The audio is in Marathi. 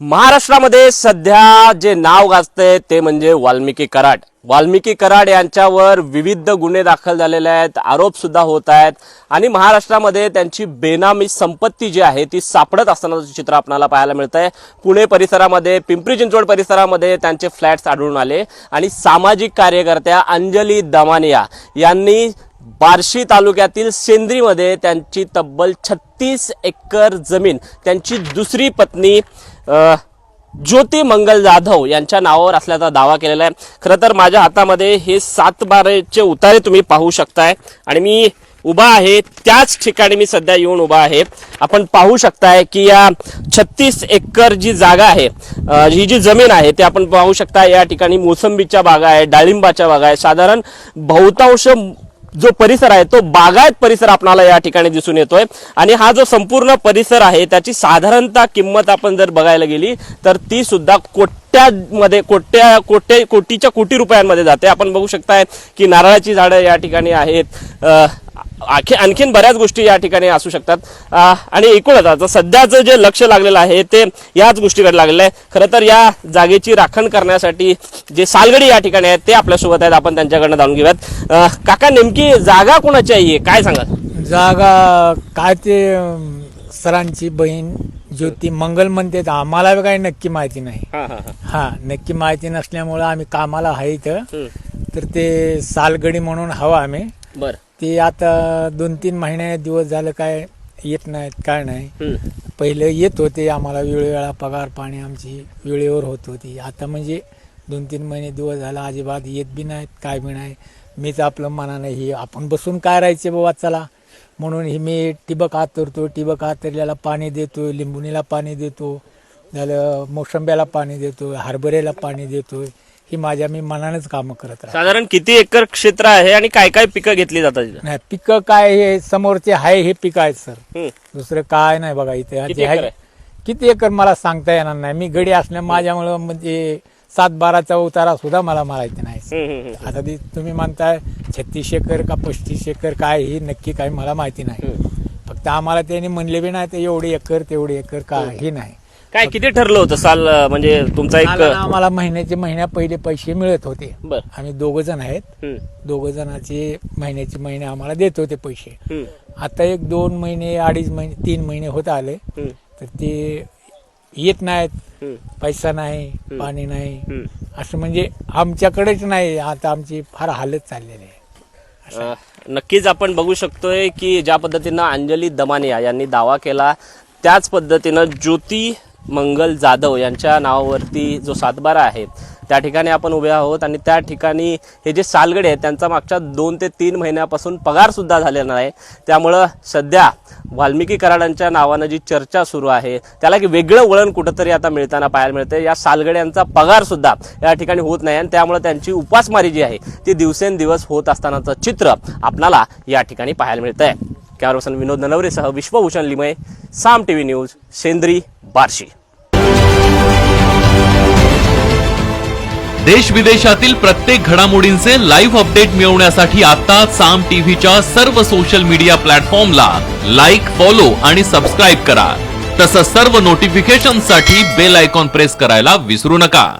महाराष्ट्रामध्ये सध्या जे नाव गाजतंय ते म्हणजे वाल्मिकी कराड. वाल्मिकी कराड यांच्यावर विविध गुन्हे दाखल झालेले आहेत आरोप सुद्धा होत आहेत. आणि महाराष्ट्रामध्ये त्यांची बेनामी संपत्ती जी आहे ती सापडत असतानाचं चित्र आपल्याला पाहायला मिळत आहे पुणे परिसरामध्ये पिंपरी चिंचवड परिसरामध्ये त्यांचे फ्लॅट्स आढळून आले. आणि सामाजिक कार्यकर्त्या अंजली दमानिया यांनी बार्शी तालुक्यातील सेंद्रीमध्ये त्यांची तब्बल छत्तीस एकर जमीन त्यांची दुसरी पत्नी ज्योती मंगल जाधव यांच्या नावावर असल्याचा दावा केलेला आहे. खरं तर माझ्या हातामध्ये हे सात बारेचे उतारे तुम्ही पाहू शकताय. आणि मी उभा आहे त्याच ठिकाणी मी सध्या येऊन उभा आहे. आपण पाहू शकताय की या छत्तीस एकर जी जागा आहे ही जी जमीन आहे ते आपण पाहू शकता या ठिकाणी मोसंबीच्या बागा आहे डाळिंबाच्या बागा आहे साधारण बहुतांश जो परिसर आहे तो बागायत परिसर आपणाला या ठिकाणी दिसून येतोय. आणि हा जो संपूर्ण परिसर आहे त्याची साधारणतः किंमत आपण जर बघायला गेली तर ती सुद्धा कोट्यामध्ये कोट्या कोट्या कोटीच्या कोटी रुपयांमध्ये जाते. आपण बघू शकताय की नारळाची झाडं या ठिकाणी आहेत. अ, आणखी आणखीन बऱ्याच गोष्टी या ठिकाणी असू शकतात. आणि एकूणच आता सध्याचं जे लक्ष लागलेलं आहे ते याच गोष्टीकडे लागलेलं आहे. खरं तर या जागेची राखण करण्यासाठी जे सालगडी या ठिकाणी आहेत ते आपल्यासोबत आहेत. आपण त्यांच्याकडनं जाणून घेऊयात. काका नेमकी जागा कोणाची आहे? काय सांगाल? जागा काय ते सरांची बहीण ज्योती मंगल म्हणते आम्हाला काही नक्की माहिती नाही. हा नक्की माहिती नसल्यामुळं आम्ही कामाला आहे इथं. तर ते सालगडी म्हणून हवा आम्ही. बर. ते आता दोन तीन महिने दिवस झालं काय येत नाहीत काय नाही. पहिले येत होते आम्हाला वेळोवेळा पगार पाणी आमची वेळेवर होत होती. आता म्हणजे दोन तीन महिने दिवस झाला अजिबात येत बी नाहीत काय बी नाही. मीच आपलं मनानं ही आपण बसून काय राहायचे बाबा चला. म्हणून ही मी टिबक आतरतो टिबक आतरल्याला पाणी देतो लिंबुनीला पाणी देतो झालं मोसंब्याला पाणी देतो हरभऱ्याला पाणी देतो ही माझ्या मी मनानंच कामं करत राहतो. साधारण किती एकर क्षेत्र आहे आणि काय काय पिकं घेतली जातात? नाही पिकं काय हे समोरचे आहे हे पिकं आहेत सर. दुसरं काय नाही बघा इथे. किती जे एकर आहे? किती एकर मला सांगता येणार नाही. मी गडी असल्या माझ्यामुळं म्हणजे सात बाराचा उतारा सुद्धा मला मारायचा नाही. आता ती तुम्ही म्हणताय छत्तीस एकर का पस्तीस एकर काय ही नक्की काही मला माहिती नाही. फक्त आम्हाला त्यांनी म्हणले बी नाही ते एवढे एकर तेवढे एकर काही नाही. काय किती ठरलं होतं? साल अ, म्हणजे तुमचा एक आम्हाला महिन्याचे महिन्या पहिले पैसे मिळत होते. बर. आम्ही दोघ जण आहेत. हम्म, दोघ जणाचे महिन्याचे महिने आम्हाला देत होते पैसे. हम्म, आता एक दोन महिने अडीच महिने तीन महिने होत आले. हम्म, तर ते येत नाहीत. हम्म, पैसा नाही पाणी नाही. हम्म. असं म्हणजे आमच्याकडेच नाही. आता आमची फार हालत चाललेली आहे. अ, नक्कीच आपण बघू शकतोय की ज्या पद्धतीनं अंजली दमानिया यांनी दावा केला त्याच पद्धतीनं ज्योती मंगल जाधव यांच्या नावावरती जो सातबारा आहे त्या ठिकाणी आपण उभे आहोत आणि त्या ठिकाणी हे जे सालगडे आहेत त्यांचा मागच्या दोन ते तीन महिन्यापासून पगारसुद्धा झालेला नाही. त्यामुळं सध्या वाल्मिकी कराडांच्या नावानं जी चर्चा सुरू आहे त्याला की वेगळं वळण कुठंतरी आता मिळताना पाहायला मिळते या सालगड्यांचा पगारसुद्धा या ठिकाणी होत नाही आणि त्यामुळे त्यांची उपासमारी जी आहे ती दिवसेंदिवस होत असतानाचं चित्र आपणाला या ठिकाणी पाहायला मिळतं आहे कॅमेरापर्सन विनोद ननवरेसह विश्वभूषण लिमये साम टीव्ही न्यूज सेंद्री बार्शी. देश विदेशातील प्रत्येक घडामोडींचे लाईव्ह अपडेट मिळवण्यासाठी आता साम टीव्हीच्या सर्व सोशल मीडिया प्लॅटफॉर्मला लाईक फॉलो आणि सबस्क्राईब करा. तसंच सर्व नोटिफिकेशनसाठी बेल आयकॉन प्रेस करायला विसरू नका.